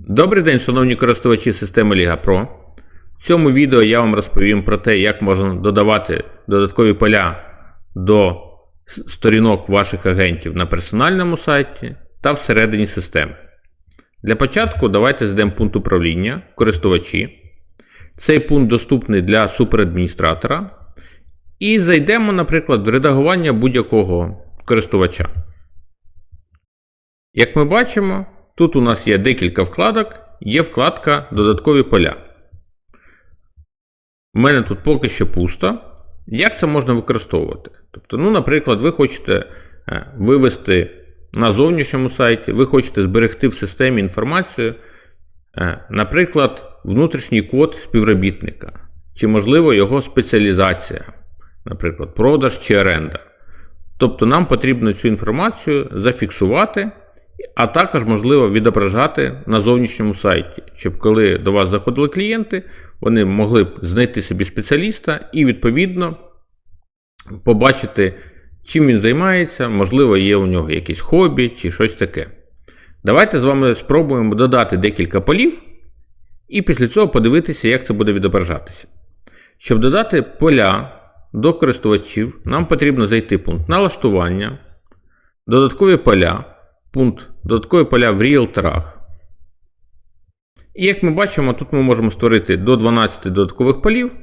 Добрий день, шановні користувачі системи Liga Pro. В цьому відео я вам розповім про те, як можна додавати додаткові поля до сторінок ваших агентів на персональному сайті та всередині системи. Для початку давайте зайдемо пункт управління користувачі. Цей пункт доступний для суперадміністратора. І зайдемо, наприклад, в редагування будь-якого користувача. Як ми бачимо, тут у нас є декілька вкладок, є вкладка Додаткові поля. У мене тут поки що пусто. Як це можна використовувати? Тобто, ну, наприклад, ви хочете е, вивести на зовнішньому сайті, ви хочете зберегти в системі інформацію, е, наприклад, внутрішній код співробітника, чи, можливо, його спеціалізація, наприклад, продаж чи оренда. Тобто нам потрібно цю інформацію зафіксувати, а також можливо відображати на зовнішньому сайті, щоб коли до вас заходили клієнти, вони могли б знайти собі спеціаліста і відповідно побачити, чим він займається, можливо, є у нього якесь хобі чи щось таке. Давайте з вами спробуємо додати декілька полів, і після цього подивитися, як це буде відображатися. Щоб додати поля до користувачів, нам потрібно зайти в пункт налаштування, додаткові поля, пункт додаткові поля в ріелторах. І як ми бачимо, тут ми можемо створити до 12 додаткових полів.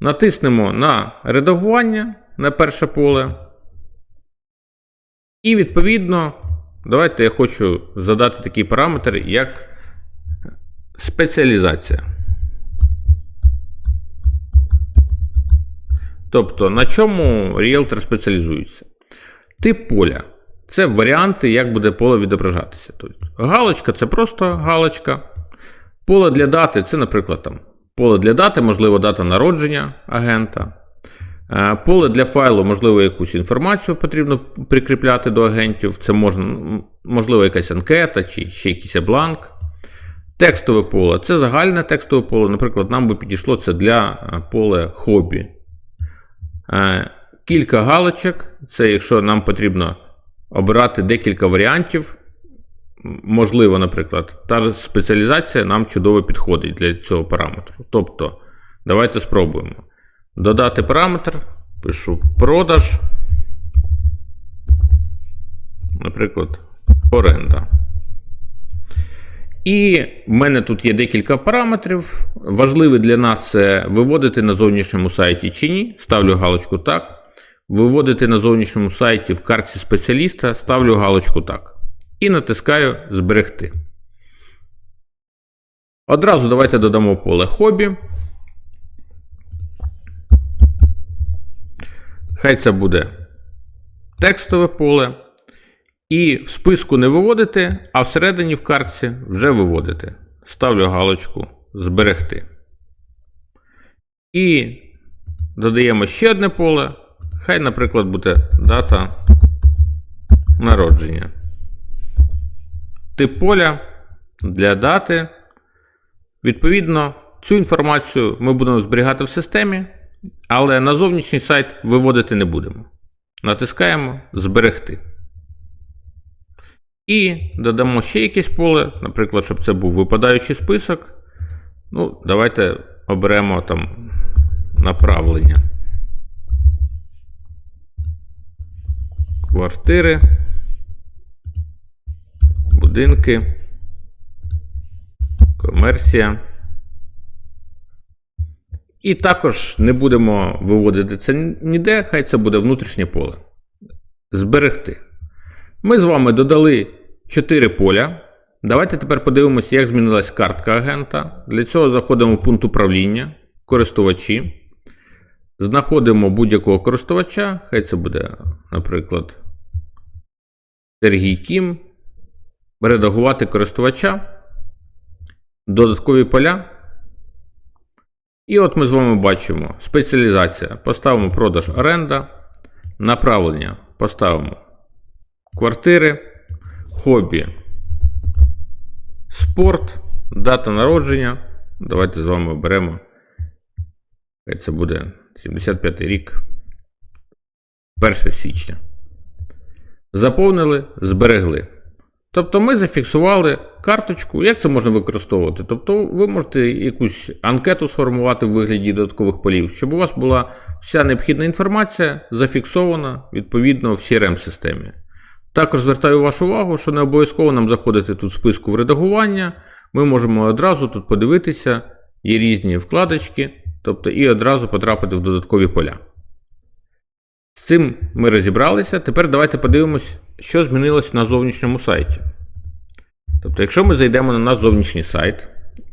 Натиснемо на редагування на перше поле. І відповідно, давайте я хочу задати такий параметр, як спеціалізація. Тобто, на чому ріелтор спеціалізується? Тип поля. Це варіанти, як буде поле відображатися. Тобто, галочка це просто галочка. Поле для дати це, наприклад, там, поле для дати, можливо, дата народження агента. Е, Поле для файлу, можливо, якусь інформацію потрібно прикріпляти до агентів. Це можна, можливо, якась анкета чи ще якийсь бланк. Текстове поле це загальне текстове поле. Наприклад, нам би підійшло це для е, поле хобі. Е, Кілька галочок. Це якщо нам потрібно обирати декілька варіантів. Можливо, наприклад, та ж спеціалізація нам чудово підходить для цього параметру. Тобто, давайте спробуємо. Додати параметр, пишу продаж. Наприклад, оренда. І в мене тут є декілька параметрів. Важливий для нас це виводити на зовнішньому сайті чи ні. Ставлю галочку так. Виводити на зовнішньому сайті в картці спеціаліста, ставлю галочку так. І натискаю Зберегти. Одразу давайте додамо поле хобі. Хай це буде текстове поле. І в списку не виводити, а всередині в картці вже виводити. Ставлю галочку Зберегти. І додаємо ще одне поле. Хай, наприклад, буде дата народження. Тип поля для дати. Відповідно, цю інформацію ми будемо зберігати в системі, але на зовнішній сайт виводити не будемо. Натискаємо Зберегти. І додамо ще якесь поле, наприклад, щоб це був випадаючий список. Ну, давайте оберемо там направлення. Квартири, будинки, комерція. І також не будемо виводити це ніде, хай це буде внутрішнє поле. Зберегти. Ми з вами додали 4 поля. Давайте тепер подивимося, як змінилась картка агента. Для цього заходимо в пункт управління, користувачі. Знаходимо будь-якого користувача. Хай це буде, наприклад, Сергій Кім. Редагувати користувача. Додаткові поля. І от ми з вами бачимо спеціалізація. Поставимо продаж оренда. Направлення поставимо квартири, хобі, спорт, дата народження. Давайте з вами оберемо. Хай це буде 75 рік. 1 січня. Заповнили, зберегли. Тобто ми зафіксували карточку, як це можна використовувати? Тобто ви можете якусь анкету сформувати в вигляді додаткових полів, щоб у вас була вся необхідна інформація зафіксована відповідно в CRM-системі. Також звертаю вашу увагу, що не обов'язково нам заходити тут в списку в редагування. Ми можемо одразу тут подивитися, є різні вкладочки, тобто і одразу потрапити в додаткові поля. З цим ми розібралися. Тепер давайте подивимось, що змінилось на зовнішньому сайті. Тобто, якщо ми зайдемо на наш зовнішній сайт,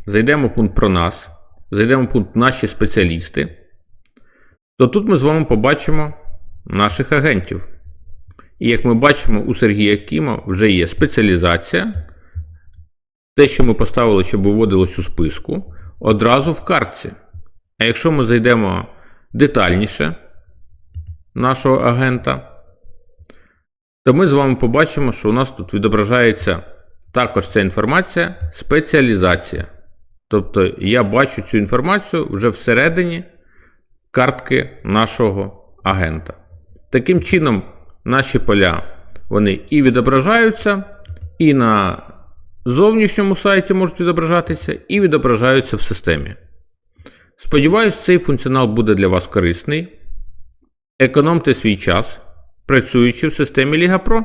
зайдемо в пункт про нас, зайдемо в пункт наші спеціалісти, то тут ми з вами побачимо наших агентів. І як ми бачимо, у Сергія Кіма вже є спеціалізація. Те, що ми поставили, щоб виводилось у списку, одразу в картці. А якщо ми зайдемо детальніше нашого агента, то ми з вами побачимо, що у нас тут відображається також ця інформація спеціалізація. Тобто я бачу цю інформацію вже всередині картки нашого агента. Таким чином, наші поля вони і відображаються, і на зовнішньому сайті можуть відображатися, і відображаються в системі. Сподіваюсь, цей функціонал буде для вас корисний. Економте свій час, працюючи в системі Liga Pro.